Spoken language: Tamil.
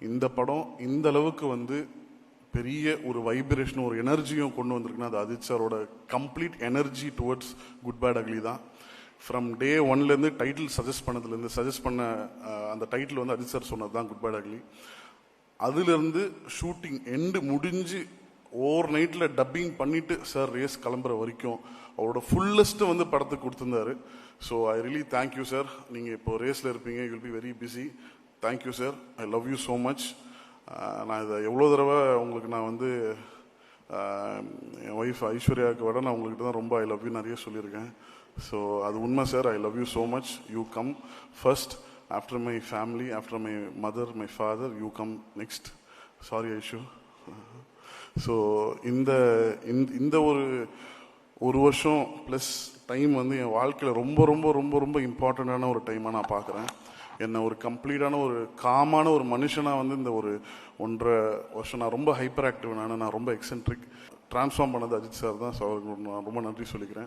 இந்த படம் இந்த அளவுக்கு வந்து பெரிய ஒரு வைப்ரேஷன் ஒரு எனர்ஜியும் கொண்டு வந்திருக்குன்னா அது அஜித் சாரோட complete energy towards good bad ugly தான். ஃப்ரம் டே ஒன்லேருந்து டைட்டில் சஜஸ்ட் பண்ணதுலேருந்து சஜஸ்ட் பண்ண அந்த டைட்டில் வந்து அஜித் சார் சொன்னது தான் குட் பேட் அக்லி அதுலேருந்து ஷூட்டிங் எண்டு முடிஞ்சு ஓவர் நைட்டில் டப்பிங் பண்ணிட்டு சார் ரேஸ் கிளம்புற வரைக்கும் அவரோட ஃபுல்லஸ்ட்டு வந்து படத்துக்கு கொடுத்துருந்தாரு. So I really thank you sir நீங்கள் இப்போ ரேஸில் இருப்பீங்க you'll be very busy thank you sir I love you so much நான் இதை எவ்வளோ தடவை உங்களுக்கு நான் வந்து uh, என் ஒய்ஃப் ஐஸ்வர்யாவுக்கு விட நான் உங்கள்கிட்ட தான் ரொம்ப ஐ லவ் யூ நிறைய சொல்லியிருக்கேன். ஸோ அது உண்மை sir I love you so much you come first after my family after my mother my father you come next sorry Aishu so இந்த இந்த- இந்த ஒரு ஒரு வருஷம் ப்ளஸ் டைம் வந்து என் வாழ்க்கையில் ரொம்ப ரொம்ப ரொம்ப ரொம்ப இம்பார்ட்டண்ட்டான ஒரு டைமாக நான் பார்க்குறேன். என்னை ஒரு கம்ப்ளீட்டான ஒரு காமான ஒரு மனுஷனாக வந்து இந்த ஒரு ஒன்றரை வருஷம் நான் ரொம்ப ஹைப்பர் ஆக்டிவ் நான் நான் ரொம்ப எக்ஸென்ட்ரிக் ட்ரான்ஸ்ஃபார்ம் பண்ணது அஜித் சார் தான் சார் நான் ரொம்ப நன்றி சொல்லிக்கிறேன்.